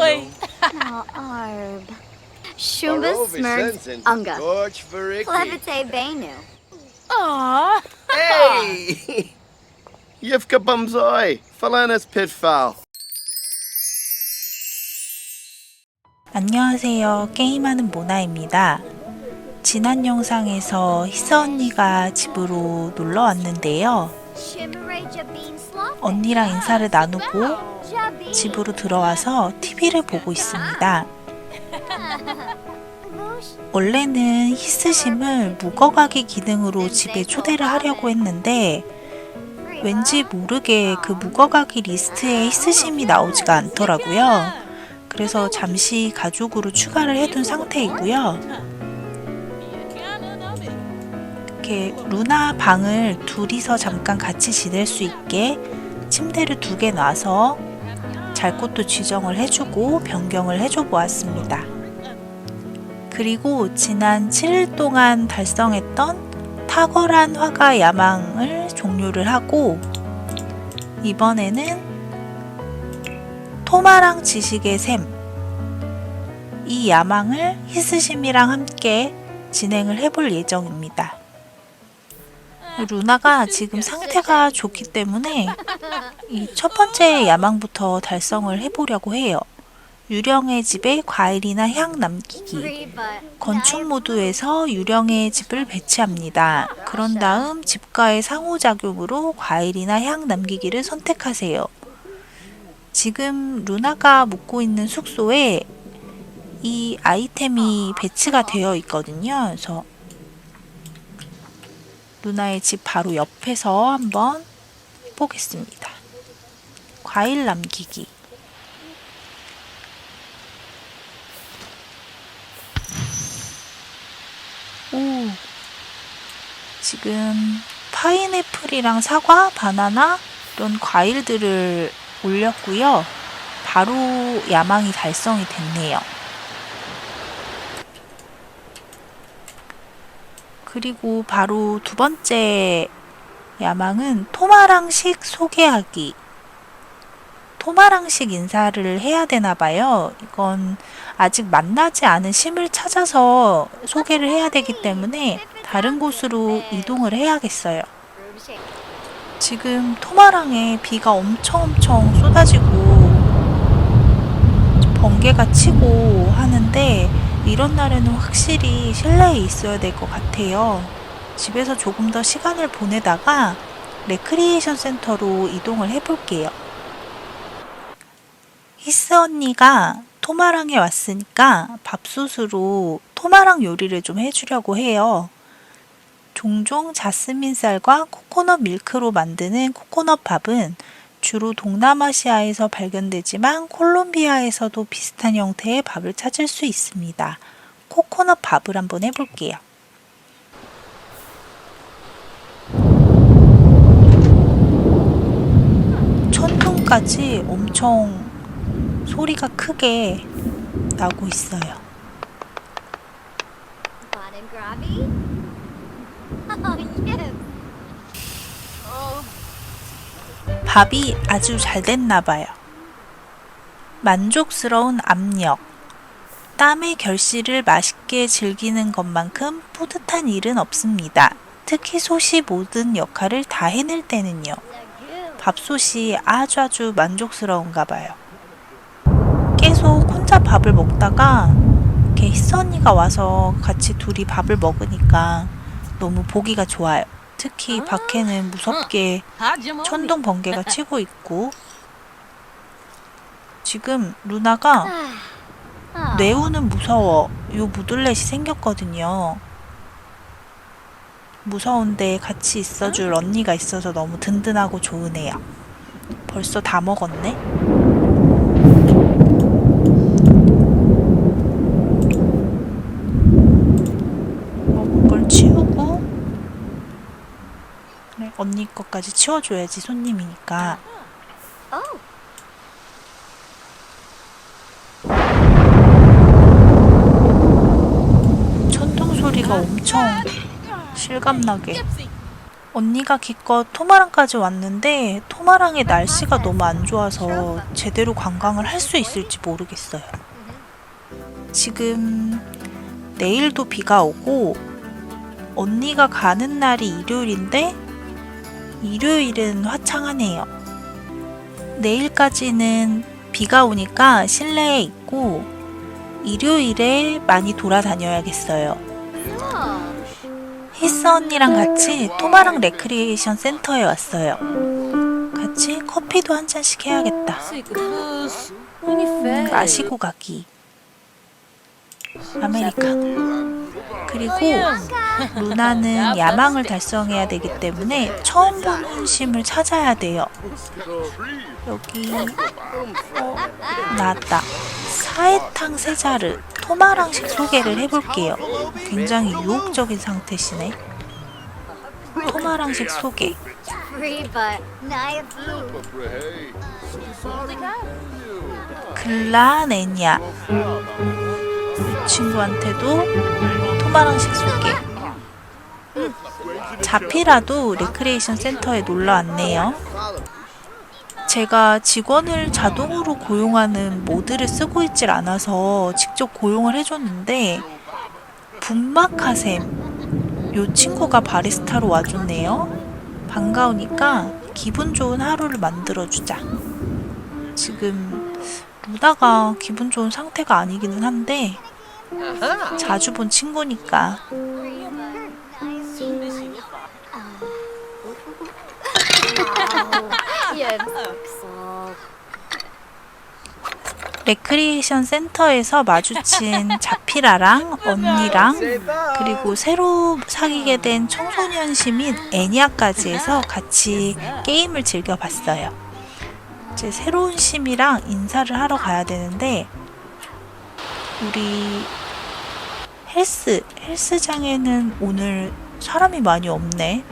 Oi. Now, Arb. Shumba Sensen, Unga. Gorge Variki. Plevite Benu. Aw. Hey! Yivka Bumzoi, Falanas Pitfall. 안녕하세요. 게임하는 모나입니다. 지난 영상에서 희서 언니가 집으로 놀러 왔는데요. 언니랑 인사를 나누고 집으로 들어와서 TV를 보고 있습니다. 원래는 히스심을 묵어가기 기능으로 집에 초대를 하려고 했는데 왠지 모르게 그 묵어가기 리스트에 히스심이 나오지가 않더라고요. 그래서 잠시 가족으로 추가를 해둔 상태이고요. 이렇게 루나 방을 둘이서 잠깐 같이 지낼 수 있게 침대를 두 개 놔서 잘 곳도 지정을 해주고 변경을 해줘 보았습니다. 그리고 지난 7일 동안 달성했던 탁월한 화가 야망을 종료를 하고 이번에는 토마랑 지식의 샘. 이 야망을 히스심이랑 함께 진행을 해볼 예정입니다. 루나가 지금 상태가 좋기 때문에 이 첫 번째 야망부터 달성을 해보려고 해요. 유령의 집에 과일이나 향 남기기. 건축 모드에서 유령의 집을 배치합니다. 그런 다음 집과의 상호작용으로 과일이나 향 남기기를 선택하세요. 지금 루나가 묵고 있는 숙소에 이 아이템이 배치가 되어 있거든요. 그래서 루나의 집 바로 옆에서 한번 보겠습니다. 과일 남기기. 오, 지금 파인애플이랑 사과, 바나나 이런 과일들을 올렸고요. 바로 야망이 달성이 됐네요. 그리고 바로 두 번째 야망은 토마랑식 소개하기. 토마랑식 인사를 해야 되나 봐요. 이건 아직 만나지 않은 심을 찾아서 소개를 해야 되기 때문에 다른 곳으로 이동을 해야겠어요. 지금 토마랑에 비가 엄청 엄청 쏟아지고 번개가 치고 하는데 이런 날에는 확실히 실내에 있어야 될 것 같아요. 집에서 조금 더 시간을 보내다가 레크리에이션 센터로 이동을 해볼게요. 히스 언니가 토마랑에 왔으니까 밥솥으로 토마랑 요리를 좀 해주려고 해요. 종종 자스민 쌀과 코코넛 밀크로 만드는 코코넛 밥은 주로 동남아시아에서 발견되지만 콜롬비아에서도 비슷한 형태의 밥을 찾을 수 있습니다. 코코넛 밥을 한번 해볼게요. 천둥까지 엄청 소리가 크게 나고 있어요. Bon and Grabby? Oh, yes. 밥이 아주 잘 됐나 봐요. 만족스러운 압력. 땀의 결실을 맛있게 즐기는 것만큼 뿌듯한 일은 없습니다. 특히 솥이 모든 역할을 다 해낼 때는요. 밥솥이 아주 아주 만족스러운가 봐요. 계속 혼자 밥을 먹다가 희스 언니가 와서 같이 둘이 밥을 먹으니까 너무 보기가 좋아요. 특히 밖에는 무섭게 천둥 번개가 치고 있고 지금 루나가. 뇌우는 무서워 요 무들렛이 생겼거든요. 무서운데 같이 있어줄 언니가 있어서 너무 든든하고 좋으네요. 벌써 다 먹었네. 먹은 걸 치우고 그래, 언니 것까지 치워줘야지 손님이니까. 천둥 소리가 엄청 실감나게 언니가 기껏 토마랑까지 왔는데 토마랑의 날씨가 너무 안 좋아서 제대로 관광을 할 수 있을지 모르겠어요. 지금 내일도 비가 오고 언니가 가는 날이 일요일인데 일요일은 화창하네요. 내일까지는 비가 오니까 실내에 있고 일요일에 많이 돌아다녀야겠어요. 히스 언니랑 같이 토마랑 레크리에이션 센터에 왔어요. 같이 커피도 한 잔씩 해야겠다. 마시고 가기. 아메리카노. 그리고 루나는 야망을 달성해야 되기 때문에 처음 보는 심을 찾아야 돼요. 여기 어, 나왔다. 사해탕 세자르 토마랑식 소개를 해볼게요. 굉장히 유혹적인 상태시네. 토마랑식 소개. 글라네냐. 이 친구한테도 토마랑식 소개. 자피라도 레크레이션 센터에 놀러 왔네요. 제가 직원을 자동으로 고용하는 모드를 쓰고 있질 않아서 직접 고용을 해줬는데 분마카셈 요 친구가 바리스타로 와줬네요. 반가우니까 기분 좋은 하루를 만들어주자. 지금 루다가 기분 좋은 상태가 아니기는 한데 자주 본 친구니까. 레크리에이션 센터에서 마주친 자피라랑 언니랑 그리고 새로 사귀게 된 청소년 시민 애니아까지 해서 같이 게임을 즐겨봤어요. 이제 새로운 심이랑 인사를 하러 가야 되는데 우리 헬스 헬스장에는 오늘 사람이 많이 없네.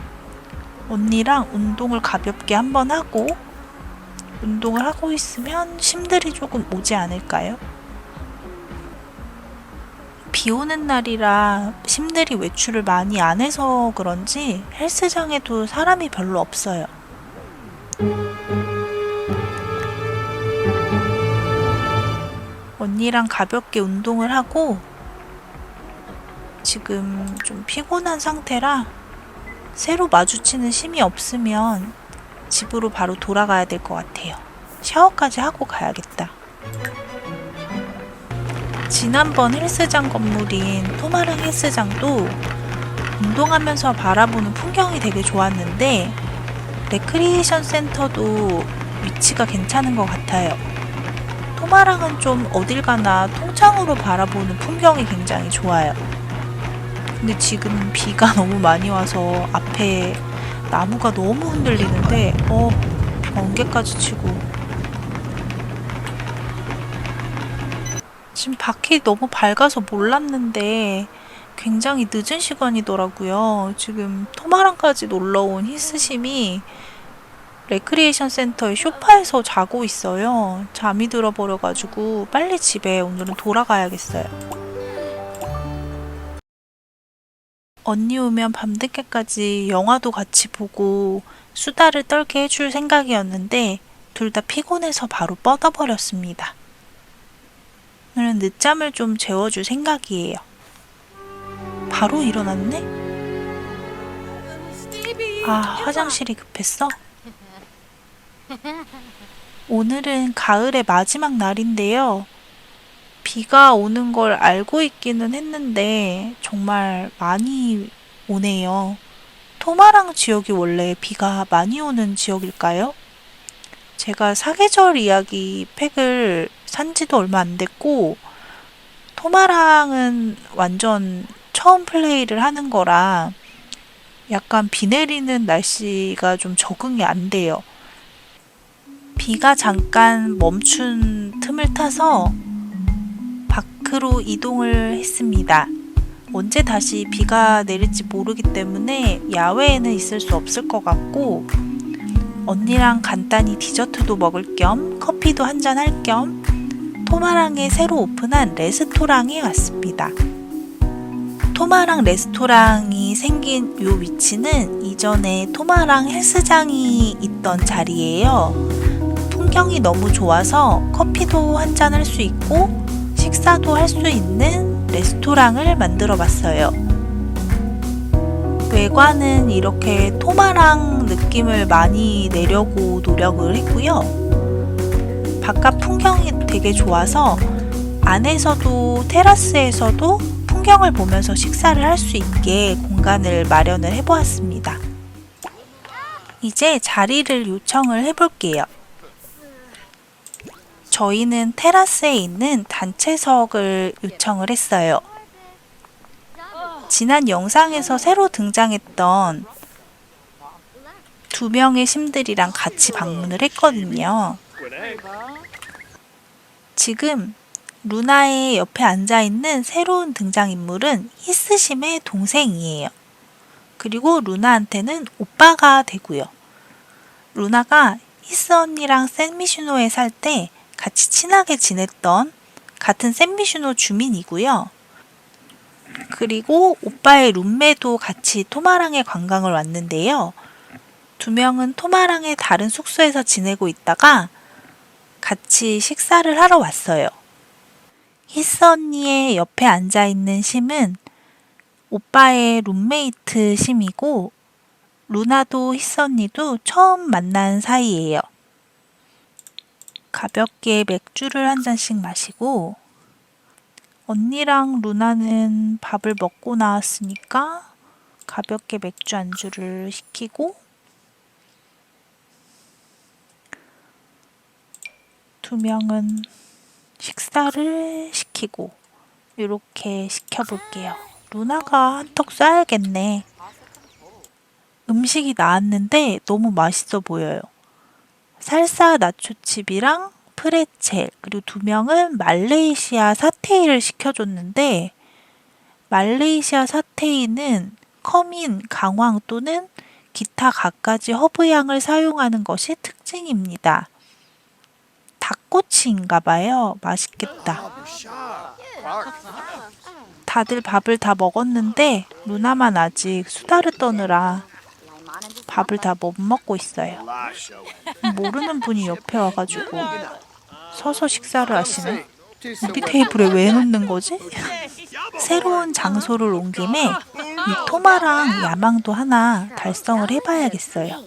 언니랑 운동을 가볍게 한번 하고 운동을 하고 있으면 심들이 조금 오지 않을까요? 비 오는 날이라 심들이 외출을 많이 안 해서 그런지 헬스장에도 사람이 별로 없어요. 언니랑 가볍게 운동을 하고 지금 좀 피곤한 상태라 새로 마주치는 심이 없으면 집으로 바로 돌아가야 될 것 같아요. 샤워까지 하고 가야겠다. 지난번 헬스장 건물인 토마랑 헬스장도 운동하면서 바라보는 풍경이 되게 좋았는데 레크리에이션 센터도 위치가 괜찮은 것 같아요. 토마랑은 좀 어딜 가나 통창으로 바라보는 풍경이 굉장히 좋아요. 근데 지금 비가 너무 많이 와서 앞에 나무가 너무 흔들리는데 어 번개까지 치고 지금 밖이 너무 밝아서 몰랐는데 굉장히 늦은 시간이더라고요. 지금 토마랑까지 놀러 온 히스심이 레크리에이션 센터의 소파에서 자고 있어요. 잠이 들어버려가지고 빨리 집에 오늘은 돌아가야겠어요. 언니 오면 밤늦게까지 영화도 같이 보고 수다를 떨게 해줄 생각이었는데 둘 다 피곤해서 바로 뻗어버렸습니다. 오늘은 늦잠을 좀 재워줄 생각이에요. 바로 일어났네? 아, 화장실이 급했어? 오늘은 가을의 마지막 날인데요. 비가 오는 걸 알고 있기는 했는데 정말 많이 오네요. 토마랑 지역이 원래 비가 많이 오는 지역일까요? 제가 사계절 이야기 팩을 산 지도 얼마 안 됐고 토마랑은 완전 처음 플레이를 하는 거라 약간 비 내리는 날씨가 좀 적응이 안 돼요. 비가 잠깐 멈춘 틈을 타서 밖으로 이동을 했습니다. 언제 다시 비가 내릴지 모르기 때문에 야외에는 있을 수 없을 것 같고 언니랑 간단히 디저트도 먹을 겸 커피도 한잔 할 겸 토마랑에 새로 오픈한 레스토랑에 왔습니다. 토마랑 레스토랑이 생긴 요 위치는 이전에 토마랑 헬스장이 있던 자리예요. 풍경이 너무 좋아서 커피도 한 잔 할 수 있고 식사도 할 수 있는 레스토랑을 만들어 봤어요. 외관은 이렇게 토마랑 느낌을 많이 내려고 노력을 했고요. 바깥 풍경이 되게 좋아서 안에서도 테라스에서도 풍경을 보면서 식사를 할 수 있게 공간을 마련을 해보았습니다. 이제 자리를 요청을 해볼게요. 저희는 테라스에 있는 단체석을 요청을 했어요. 지난 영상에서 새로 등장했던 두 명의 심들이랑 같이 방문을 했거든요. 지금 루나의 옆에 앉아 있는 새로운 등장인물은 히스심의 동생이에요. 그리고 루나한테는 오빠가 되고요. 루나가 히스 언니랑 샌미슈노에 살 때 같이 친하게 지냈던 같은 샌미슈노 주민이고요. 그리고 오빠의 룸메도 같이 토마랑에 관광을 왔는데요. 두 명은 토마랑의 다른 숙소에서 지내고 있다가 같이 식사를 하러 왔어요. 히스 언니의 옆에 앉아 있는 심은 오빠의 룸메이트 심이고 루나도 히스 언니도 처음 만난 사이예요. 가볍게 맥주를 한 잔씩 마시고 언니랑 루나는 밥을 먹고 나왔으니까 가볍게 맥주 안주를 시키고 두 명은 식사를 시키고 이렇게 시켜볼게요. 루나가 한턱 쏴야겠네. 음식이 나왔는데 너무 맛있어 보여요. 살사 나초칩이랑 프레첼 그리고 두 명은 말레이시아 사테이를 시켜줬는데 말레이시아 사테이는 커민, 강황 또는 기타 갖가지 허브향을 사용하는 것이 특징입니다. 닭꼬치인가 봐요. 맛있겠다. 다들 밥을 다 먹었는데 루나만 아직 수다를 떠느라 밥을 다 못 먹고 있어요. 모르는 분이 옆에 와가지고 서서 식사를 하시네. 우리 테이블에 왜 놓는 거지? 새로운 장소를 온 김에 이 토마랑 야망도 하나 달성을 해봐야겠어요.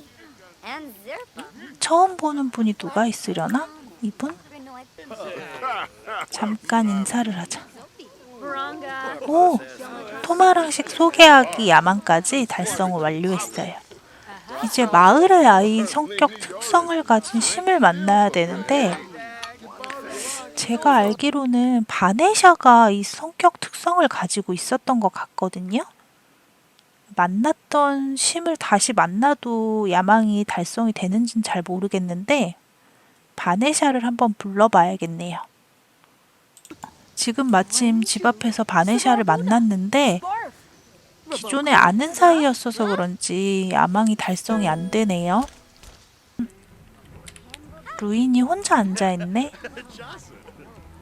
처음 보는 분이 누가 있으려나? 이분? 잠깐 인사를 하자. 오! 토마랑식 소개하기 야망까지 달성을 완료했어요. 이제 마을의 아이 성격 특성을 가진 심을 만나야 되는데 제가 알기로는 바네샤가 이 성격 특성을 가지고 있었던 것 같거든요. 만났던 심을 다시 만나도 야망이 달성이 되는지는 잘 모르겠는데 바네샤를 한번 불러봐야겠네요. 지금 마침 집 앞에서 바네샤를 만났는데 기존에 아는 사이였어서 그런지 야망이 달성이 안 되네요. 루인이 혼자 앉아있네.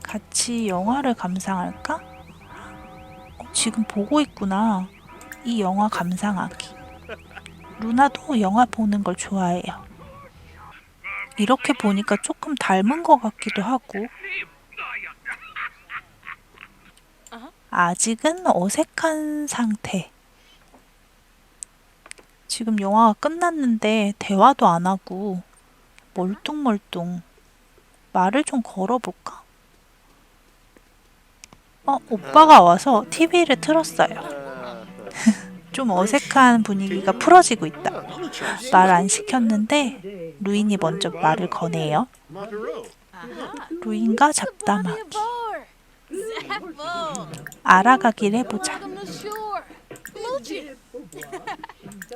같이 영화를 감상할까? 어, 지금 보고 있구나. 이 영화 감상하기. 루나도 영화 보는 걸 좋아해요. 이렇게 보니까 조금 닮은 것 같기도 하고. 아직은 어색한 상태. 지금 영화가 끝났는데 대화도 안 하고 멀뚱멀뚱 말을 좀 걸어볼까? 어, 오빠가 와서 TV를 틀었어요. 좀 어색한 분위기가 풀어지고 있다. 말 안 시켰는데 루인이 먼저 말을 거네요. 루인과 잡담하기. 알아가길 해보자.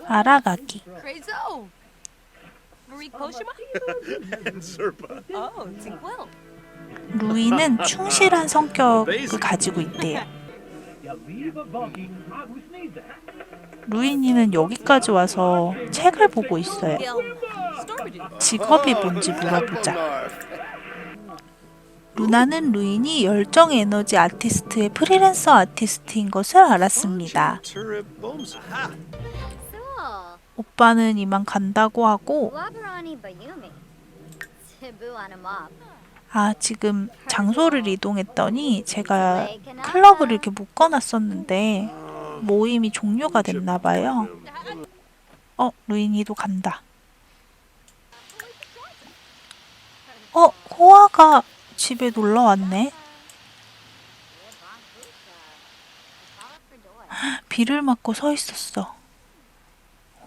알아가기. Crazo. Marie Koshima? Oh, Tinkwell. 루이는 충실한 성격을 가지고 있대요. 루이니는 여기까지 와서 책을 보고 있어요. 직업이 뭔지 물어보자. 루나는 루인이 열정 에너지 아티스트의 프리랜서 아티스트인 것을 알았습니다. 오빠는 이만 간다고 하고. 아 지금 장소를 이동했더니 제가 클럽을 이렇게 묶어놨었는데 모임이 종료가 됐나 봐요. 어 루인이도 간다. 어 호아가 집에 놀러 왔네. 비를 맞고 서 있었어.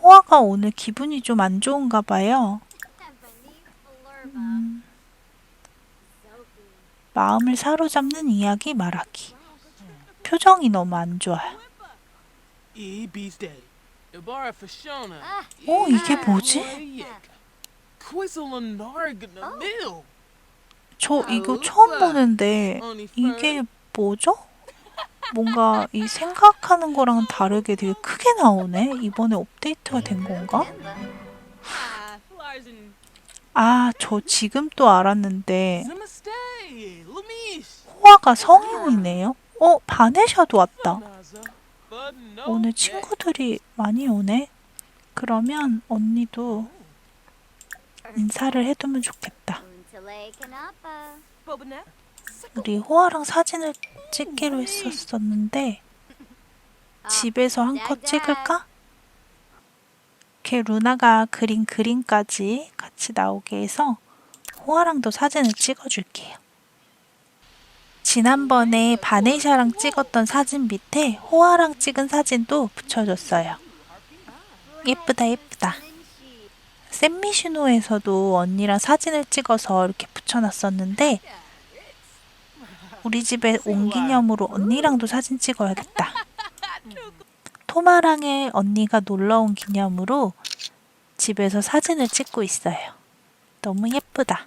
호아가 오늘 기분이 좀 안 좋은가 봐요. 음, 마음을 사로잡는 이야기 말하기. 표정이 너무 안 좋아요. 어, 이게 뭐지? 저 이거 처음 보는데 이게 뭐죠? 뭔가 이 생각하는 거랑 다르게 되게 크게 나오네. 이번에 업데이트가 된 건가? 아, 저 지금 또 알았는데. 호아가 성인이네요. 어, 바네샤도 왔다. 오늘 친구들이 많이 오네. 그러면 언니도 인사를 해두면 좋겠다. Bobinette. 우리 호아랑 사진을 찍기로 했었었는데 집에서 한컷 찍을까? 걔 루나가 그린 그림까지 같이 나오게 해서 호아랑도 사진을 찍어줄게요. 지난번에 바네샤랑 찍었던 사진 밑에 호아랑 찍은 사진도 붙여줬어요. 예쁘다 예쁘다. 샌미슈노에서도 언니랑 사진을 찍어서 이렇게 붙여놨었는데 우리 집에 온 기념으로 언니랑도 사진 찍어야겠다. 토마랑의 언니가 놀러 온 기념으로 집에서 사진을 찍고 있어요. 너무 예쁘다.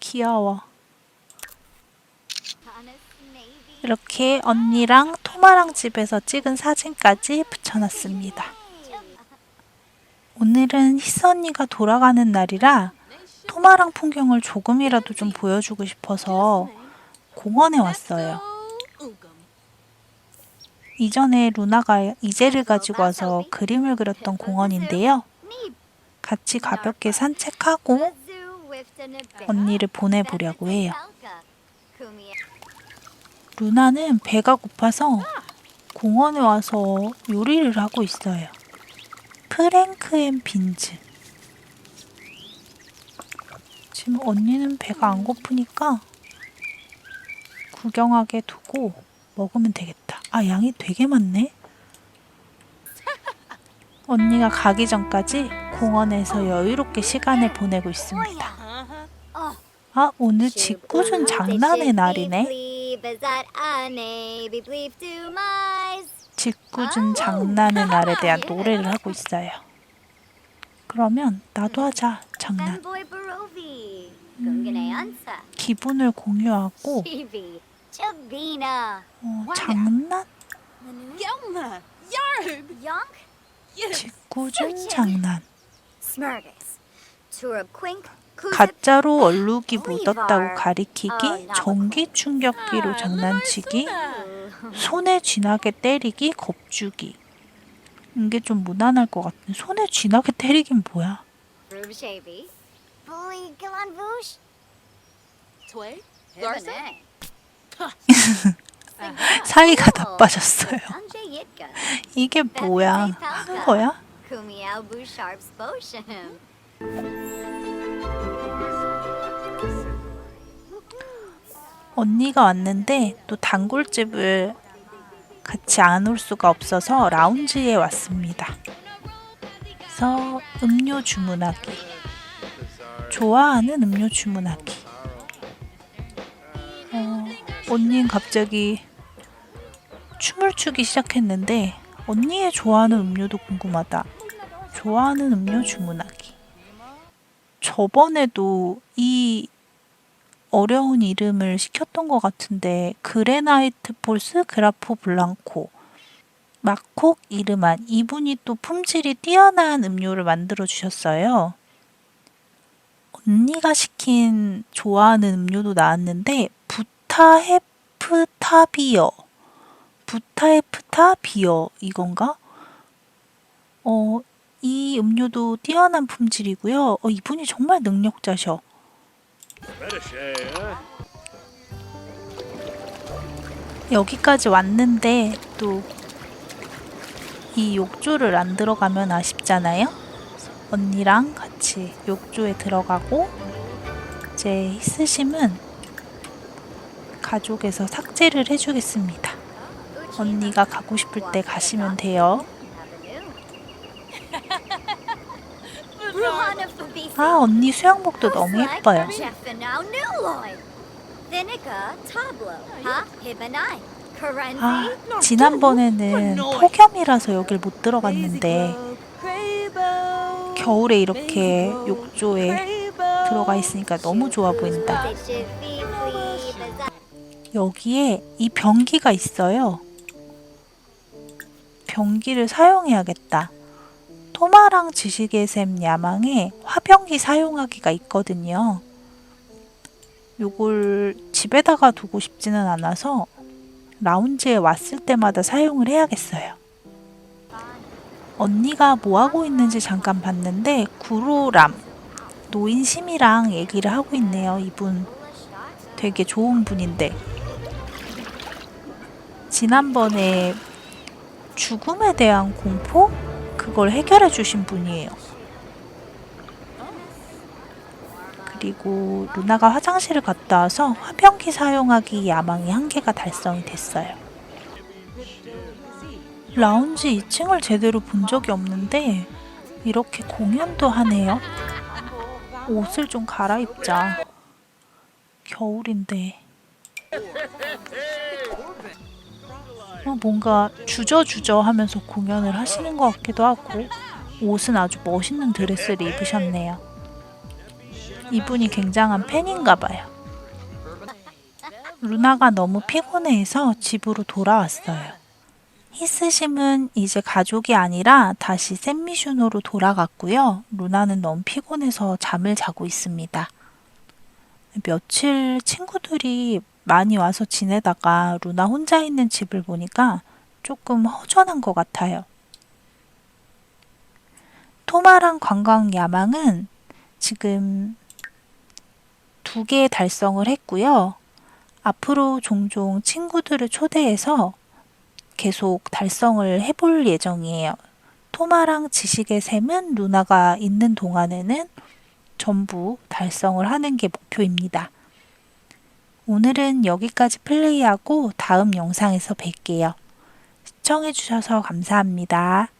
귀여워. 이렇게 언니랑 토마랑 집에서 찍은 사진까지 붙여놨습니다. 오늘은 희스 언니가 돌아가는 날이라 토마랑 풍경을 조금이라도 좀 보여주고 싶어서 공원에 왔어요. 이전에 루나가 이제를 가지고 와서 그림을 그렸던 공원인데요. 같이 가볍게 산책하고. 언니를 보내보려고 해요. 루나는 배가 고파서 공원에 와서 요리를 하고 있어요. 프랭크 앤 빈즈. 지금 언니는 배가 안 고프니까 구경하게 두고 먹으면 되겠다. 아, 양이 되게 많네. 언니가 가기 전까지 공원에서 여유롭게 시간을 보내고 있습니다. 아, 오늘 직구준 장난의 날이네. 직구준 장난의 날에 대한 노래를 하고 있어요. 그러면 나도 하자 장난. Ansa. 기분을 공유하고. 어, 장난. 직구준 장난. Kuzip. 가짜로 얼룩이 묻었다고 가리키기, 전기 충격기로 장난치기, 손에 쥐나게 때리기, 겁주기. 이게 좀 무난할 것 같은데 손에 쥐나게 때리긴 뭐야? Hibane. 사이가 나빠졌어요. Anje Yitka. 이게 뭐야? 한 거야? 언니가 왔는데 또 단골집을 같이 안 올 수가 없어서 라운지에 왔습니다. 그래서 음료 주문하기. 좋아하는 음료 주문하기. 어, 언니는 갑자기 춤을 추기 시작했는데 언니의 좋아하는 음료도 궁금하다. 좋아하는 음료 주문하기. 저번에도 이 어려운 이름을 시켰던 것 같은데 그레나이트 폴스 그라포 블랑코 마콕 이르만 이분이 또 품질이 뛰어난 음료를 만들어 주셨어요. 언니가 시킨 좋아하는 음료도 나왔는데 부타헤프타 비어. 부타헤프타 비어 이건가? 어, 이 음료도 뛰어난 품질이고요. 어, 이분이 정말 능력자셔. 여기까지 왔는데 또 이 욕조를 안 들어가면 아쉽잖아요. 언니랑 같이 욕조에 들어가고 이제 히스심은 가족에서 삭제를 해주겠습니다. 언니가 가고 싶을 때 가시면 돼요. 아 언니 수영복도 너무 예뻐요. 아 지난번에는 폭염이라서 여길 못 들어갔는데 겨울에 이렇게 욕조에 들어가 있으니까 너무 좋아 보인다. 여기에 이 변기가 있어요. 변기를 사용해야겠다. 토마랑 지식의 샘 야망에 화변기 사용하기가 있거든요. 요걸 집에다가 두고 싶지는 않아서 라운지에 왔을 때마다 사용을 해야겠어요. 언니가 뭐 하고 있는지 잠깐 봤는데 구로람 노인심이랑 얘기를 하고 있네요. 이분 되게 좋은 분인데 지난번에 죽음에 대한 공포 그걸 해결해 주신 분이에요. 그리고 루나가 화장실을 갔다 와서 화변기 사용하기 야망이 한 개가 달성이 됐어요. 라운지 2층을 제대로 본 적이 없는데 이렇게 공연도 하네요. 옷을 좀 갈아입자. 겨울인데. 어, 뭔가 주저주저 하면서 공연을 하시는 것 같기도 하고 옷은 아주 멋있는 드레스를 입으셨네요. 이분이 굉장한 팬인가 봐요. 루나가 너무 피곤해해서 집으로 돌아왔어요. 히스심은 이제 가족이 아니라 다시 샌미슈노로 돌아갔고요. 루나는 너무 피곤해서 잠을 자고 있습니다. 며칠 친구들이 많이 와서 지내다가 루나 혼자 있는 집을 보니까 조금 허전한 것 같아요. 토마랑 관광 야망은 지금 두 개 달성을 했고요. 앞으로 종종 친구들을 초대해서 계속 달성을 해볼 예정이에요. 토마랑 지식의 샘은 누나가 있는 동안에는 전부 달성을 하는 게 목표입니다. 오늘은 여기까지 플레이하고 다음 영상에서 뵐게요. 시청해주셔서 감사합니다.